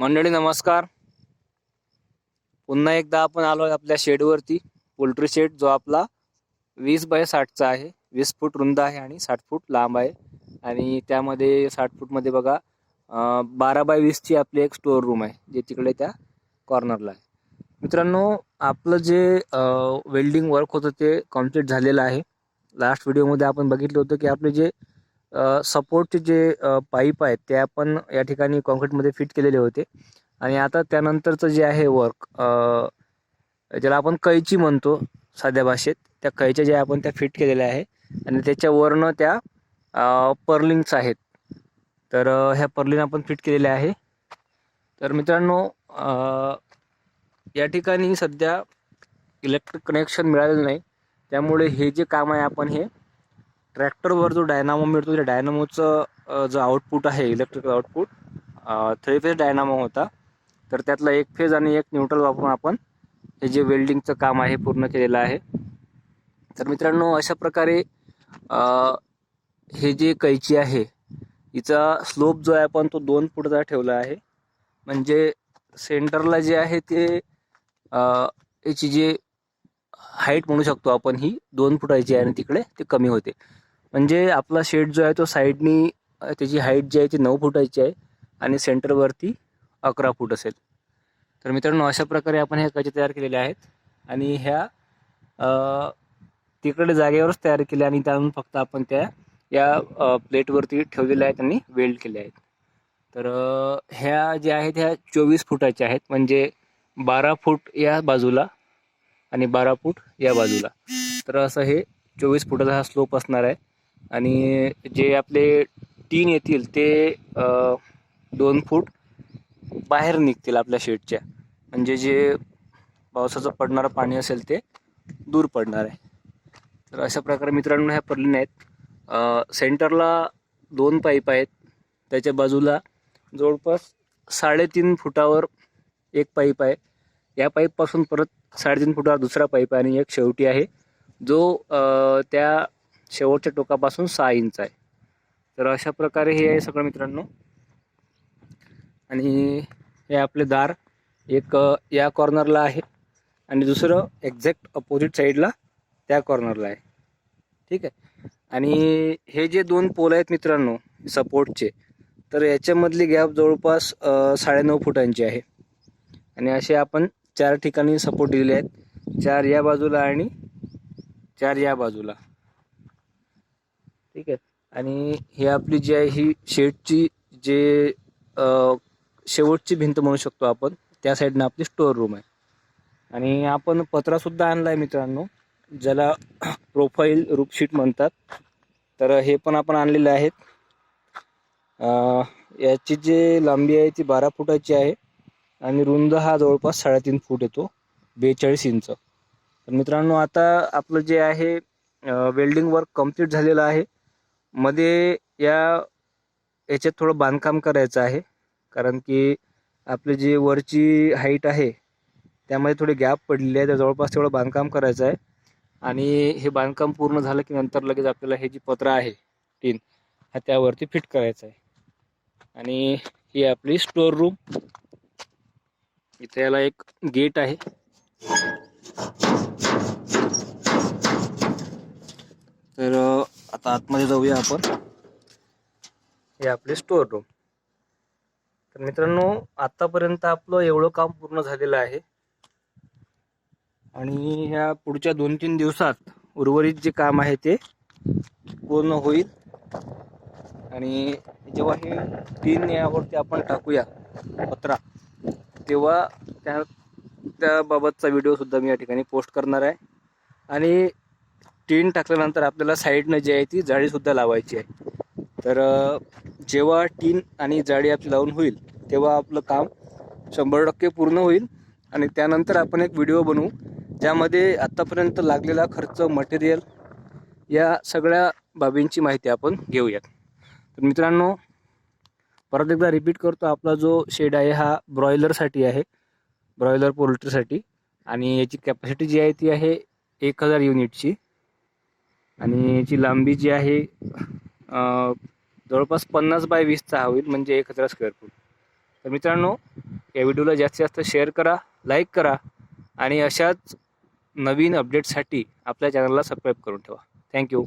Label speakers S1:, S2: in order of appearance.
S1: मंडळी नमस्कार. पुन्हा एकदा आपण आलो आहे आपल्या शेडवरती. पोल्ट्री शेड जो आपला वीस बाय साठचा आहे. वीस फूट रुंद आहे आणि साठ फूट लांब आहे. आणि त्यामध्ये साठ फूटमध्ये बघा बारा बाय वीसची आपली एक स्टोअर रूम आहे जे तिकडे त्या कॉर्नरला आहे. मित्रांनो आपलं जे वेल्डिंग वर्क होतं ते कंप्लीट झालेलं आहे. लास्ट व्हिडिओमध्ये आपण बघितलं होतं की आपले जे सपोर्टचे जे पाईप आहेत ते आपण या ठिकाणी कॉन्क्रीटमध्ये फिट केलेले होते. आणि आता त्यानंतरचं जे आहे वर्क ज्याला आपण कैची म्हणतो साध्या भाषेत त्या कैच्या ज्या आपण त्या फिट केलेल्या आहे. आणि त्याच्यावरनं त्या पर्लिंग्स आहेत. तर ह्या पर्लिंग आपण फिट केलेल्या आहे. तर मित्रांनो या ठिकाणी सध्या इलेक्ट्रिक कनेक्शन मिळालेलं नाही. त्यामुळे हे जे काम आहे आपण हे ट्रॅक्टरवर जो डायनामो मिळतो त्या डायनामोचं जो आउटपुट आहे electrical output three phase dynamo होता. तर त्यातला एक फेज आणि एक न्यूट्रल वापरून आपण हे जे वेल्डिंगचं काम आहे पूर्ण केलेलं आहे. तर मित्रांनो अशा प्रकारे हे जे कैची आहे हिचा स्लोप जो आहे आपण तो दोन फुटचा ठेवला आहे. म्हणजे सेंटरला जे आहे ते याची जे हाईट म्हणू शकतो आपण ही दोन फुटाची आहे आणि तिकडे ते कमी होते. म्हणजे आपला शेड जो आहे तो साईडनी त्याची हाईट जी आहे ती नऊ फुटाची आहे आणि सेंटरवरती अकरा फूट असेल. तर मित्रांनो अशा प्रकारे आपण ह्या कचे तयार केलेल्या आहेत आणि ह्या तिकडे जागेवरच तयार केल्या आणि त्यातून फक्त आपण त्या या प्लेटवरती ठेवलेल्या आहेत आणि वेल्ड केल्या आहेत. तर ह्या ज्या आहेत ह्या चोवीस फुटाच्या आहेत. म्हणजे बारा फूट या बाजूला आणि बारा फूट या बाजूला. तर असं हे चोवीस फुटाचा हा स्लोप असणार आहे. आणि जे आपले टीन येतील ते दोन फूट बाहेर निघतील आपल्या शेडच्या. म्हणजे जे पावसाचं पडणारं पाणी असेल ते दूर पडणार आहे. तर अशा प्रकारे मित्रांनो ह्या पर्लिन आहेत. सेंटरला दोन पाईप आहेत. त्याच्या बाजूला जवळपास साडेतीन फुटावर एक पाईप आहे. या पाईपपासून परत साडेतीन फुटावर दुसरा पाईप आहे आणि एक शेवटी आहे. जो त्या शेवटच्या टोकापासून सहा इंच आहे. तर अशा प्रकारे हे आहे सगळं मित्रांनो. आणि हे आपले दार एक या कॉर्नरला आहे आणि दुसरं एक्झॅक्ट अपोजिट साईडला त्या कॉर्नरला आहे. ठीक आहे? आणि हे जे दोन पोल आहेत मित्रांनो सपोर्टचे तर याच्यामधली गॅप जवळपास साडेनऊ फुटांची आहे. आणि असे आपण चार ठिकाणी सपोर्ट दिलेले आहेत. चार या बाजूला आणि चार या बाजूला. ठीक आहे? आणि ही आपली जी आहे ही शेडची जे शेवटची भिंत म्हणू शकतो आपण त्या साईडनं आपली स्टोअर रूम आहे. आणि आपण पत्रासुद्धा आणला आहे मित्रांनो ज्याला प्रोफाईल रूपशीट म्हणतात. तर हे पण आपण आणलेले आहेत. याची जी लांबी आहे ती बारा फुटाची आहे. आणि रुंद हा जवळपास साडेतीन फूट येतो बेचाळीस इंच. तर मित्रांनो आता आपलं जे आहे वेल्डिंग वर्क कंप्लीट झालेलं आहे. मध्ये या याच्यात थोडं बांधकाम करायचं आहे. कारण की आपली जी वरची हाईट आहे त्यामध्ये थोडी गॅप पडलेली आहे. तर जवळपास तेवढं बांधकाम करायचं आहे. आणि हे बांधकाम पूर्ण झालं की नंतर लगेच आपल्याला हे जी पत्र आहे टीन हा त्यावरती फिट करायचं आहे. आणि ही आपली स्टोअर रूम इथे याला एक गेट आहे. तर आता आतमध्ये जाऊया आपण. हे आपले स्टोअर रूम तर मित्रांनो आतापर्यंत आपलं एवढं काम पूर्ण झालेलं आहे. आणि ह्या पुढच्या दोन तीन दिवसात उर्वरित जे काम आहे ते पूर्ण होईल. आणि जेव्हा हे तीन यावरती आपण टाकूया पत्रा तेव्हा त्या त्याबाबतचा व्हिडिओ सुद्धा मी या ठिकाणी पोस्ट करणार आहे. आणि टीन टाकल्यानंतर आपल्याला साईडनं जी आहे ती जाळीसुद्धा लावायची आहे. तर जेव्हा टीन आणि जाळी आपली लावून होईल तेव्हा आपलं काम शंभर टक्के पूर्ण होईल. आणि त्यानंतर आपण एक व्हिडिओ बनवू ज्यामध्ये आत्तापर्यंत लागलेला खर्च मटेरियल या सगळ्या बाबींची माहिती आपण घेऊयात. तर मित्रांनो परत एकदा रिपीट करतो आपला जो शेड आहे हा ब्रॉयलरसाठी आहे. ब्रॉयलर पोल्ट्रीसाठी आणि याची कॅपॅसिटी जी आहे ती आहे एक हजार युनिटची आणि याची लांबी जी आहे जवळपास पन्नास बाय वीसचा होईल म्हणजे एक हजार स्क्वेअर फूट तर मित्रांनो या व्हिडिओला जास्तीत जास्त शेअर करा लाईक करा आणि अशाच नवीन अपडेटसाठी आपल्या चॅनलला सबस्क्राईब करून ठेवा. थँक्यू